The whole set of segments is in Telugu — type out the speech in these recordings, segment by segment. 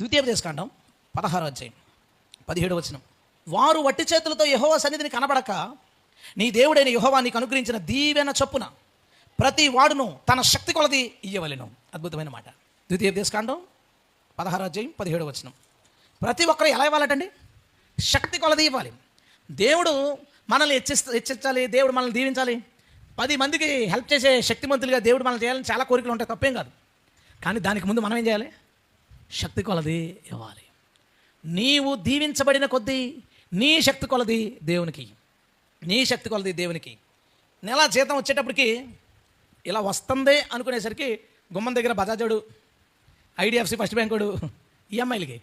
ద్వితీయోపదేశకాండం పదహారు అధ్యాయం పదిహేడు వచనం. వారు వట్టి చేతులతో యహోవ సన్నిధిని కనబడక నీ దేవుడైన యహోవా నీకు అనుగ్రహించిన దీవెన చొప్పున ప్రతి వాడును తన శక్తి కొలది ఇయ్యవలను. అద్భుతమైన మాట. ద్వితీయోపదేశకాండం పదహారు అధ్యాయం పదిహేడు వచనం. ప్రతి ఒక్కరు ఎలా ఇవ్వాలటండి? శక్తి కొలది ఇవ్వాలి. దేవుడు మనల్ని హెచ్చిస్త హెచ్చించాలి దేవుడు మనల్ని దీవించాలి. పది మందికి హెల్ప్ చేసే శక్తిమంతులుగా దేవుడు మనల్ని చేయాలని చాలా కోరికలు ఉంటాయి తప్పేం కాదు. కానీ దానికి ముందు మనం ఏం చేయాలి? శక్తి కొలది ఇవ్వాలి. నీవు దీవించబడిన కొద్దీ నీ శక్తి కొలది దేవునికి. నీ శక్తి కొలది దేవునికి. నెల జీతం వచ్చేటప్పటికి ఇలా వస్తుంది అనుకునేసరికి గుమ్మం దగ్గర బజాజోడు ఐడిఎఫ్సి ఫస్ట్ బ్యాంకుడు ఈఎంఐలకి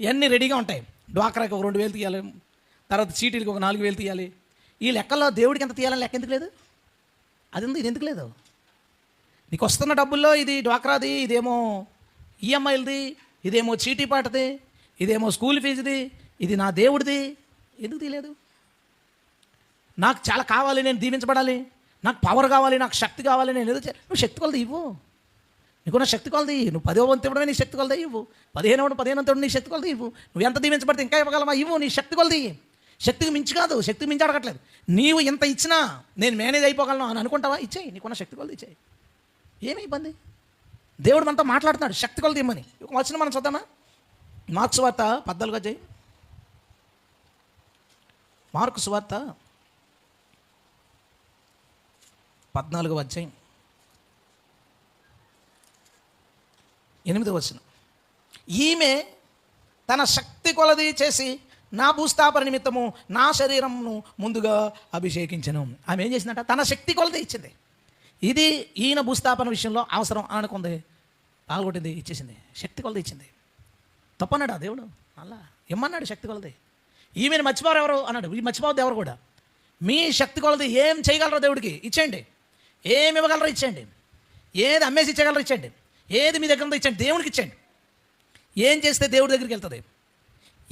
ఇవన్నీ రెడీగా ఉంటాయి? డ్వాక్రాకి ఒక రెండు వేలు తీయాలి తర్వాత చీటీలకి ఒక నాలుగు వేలు తీయాలి. ఈ లెక్కల్లో దేవుడికి ఎంత తీయాలని లెక్క ఎందుకు లేదు? అది ఉంది ఇది ఎందుకు లేదు? నీకు వస్తున్న డబ్బుల్లో ఇది డ్వాక్రాది ఇదేమో ఈఎంఐలది ఇదేమో చీటీ పాటది ఇదేమో స్కూల్ ఫీజుది ఇది నా దేవుడిది. ఎందుకు తీయలేదు? నాకు చాలా కావాలి నేను దీవించబడాలి. నాకు పవర్ కావాలి నాకు శక్తి కావాలి నేను ఏదో నువ్వు శక్తి కొలది ఇవ్వు. నీకున్న శక్తి కొలది నువ్వు పదో వంతు ఇవ్వడమే నీ శక్తి కొలది ఇవ్వు. పదిహేను వాడు పదిహేను నీ శక్తి కొలది ఇవ్వు. నువ్వు ఎంత దీవించబడితే ఇంకా ఇవ్వగలవా? ఇవ్వు నీ శక్తి కొలది. శక్తికి మించి కాదు శక్తికి మించి అడగట్లేదు. నీవు ఎంత ఇచ్చినా నేను మేనేజ్ అయిపోగలను అని అనుకుంటావా? ఇచ్చేయి నీకున్న శక్తి కొలది ఇచ్చేయి. ఏమి ఇబ్బంది? దేవుడు మనతో మాట్లాడుతున్నాడు. శక్తి కొలది ఇమ్మని. వచ్చిన మనం చూద్దామా మార్క్స్ వార్త పద్నాలుగు చేయి మార్కు సువార్త పద్నాలుగు అధ్యాయం. ఎనిమిది వచ్చిన ఈమె తన శక్తి కొలది చేసి నా భూస్థాపన నిమిత్తము నా శరీరమును ముందుగా అభిషేకించను. ఆమె ఏం చేసిందంట? తన శక్తి కొలది ఇచ్చింది. ఇది ఈయన భూస్థాపన విషయంలో అవసరం అనుకుంది. పాల్గొట్టింది ఇచ్చేసింది. శక్తి కొలది ఇచ్చింది. తప్పన్నాడు ఆ దేవుడు? అలా. ఇమ్మన్నాడు శక్తి కొలది? ఈమెను మర్చిపోరు ఎవరు? అన్నాడు. ఈ మర్చిపోవద్దు ఎవరు కూడా. మీ శక్తి కొలది ఏం చేయగలరో దేవుడికి? ఇచ్చేయండి. ఏమి ఇవ్వగలరో ఇచ్చేయండి. ఏది అమ్మేసి ఇచ్చేయగలరు ఇచ్చేయండి. ఏది మీ దగ్గర ఇచ్చేయండి. దేవుడికి ఇచ్చేయండి. ఏం చేస్తే దేవుడి దగ్గరికి వెళ్తుంది?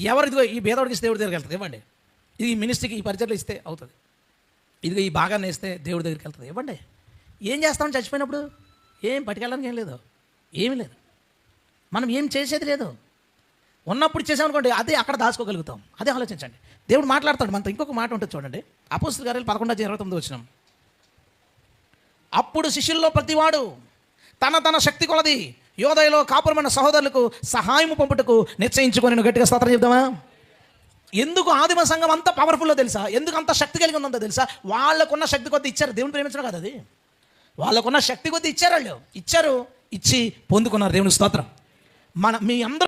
ఎవరు ఇదిగో ఈ భేదవాడికి ఇస్తే దేవుడి దగ్గరికి వెళ్తుంది? ఇవ్వండి. ఇది మినిస్ట్రీకి ఈ పరిచయలో ఇస్తే అవుతుంది. ఇదిగో ఈ భాగాన్ని ఇస్తే దేవుడి దగ్గరికి వెళ్తుంది? ఇవ్వండి. ఏం చేస్తామని చచ్చిపోయినప్పుడు? ఏం పట్టుకెళ్ళడానికి ఏం లేదు. ఏమీ లేదు. మనం ఏం చేసేది లేదు. ఉన్నప్పుడు చేసామనుకోండి అదే అక్కడ దాచుకోగలుగుతాం. అదే ఆలోచించండి. దేవుడు మాట్లాడతాడు మనతో. ఇంకొక మాట ఉంటుంది చూడండి. అపోస్తుల గారు పదకొండు ఇరవై తొమ్మిది వచ్చినాం అప్పుడు శిష్యుల్లో ప్రతివాడు తన తన శక్తి కొలది యోదయలో కాపురమైన సహోదరులకు సహాయము పంపుటకు నిశ్చయించుకొని నేను గట్టిగా స్తోత్రం చెప్దామా? ఎందుకు ఆదిమ సంఘం అంత పవర్ఫుల్లో తెలుసా? ఎందుకు అంత శక్తి కలిగి ఉందో తెలుసా? వాళ్ళకున్న శక్తి కొద్ది ఇచ్చారు. దేవుని ప్రేమించడం కదా అది. వాళ్ళకున్న శక్తి కొద్ది ఇచ్చారు వాళ్ళు. ఇచ్చారు ఇచ్చి పొందుకున్నారు దేవుని స్తోత్రం. మన మీ అందరూ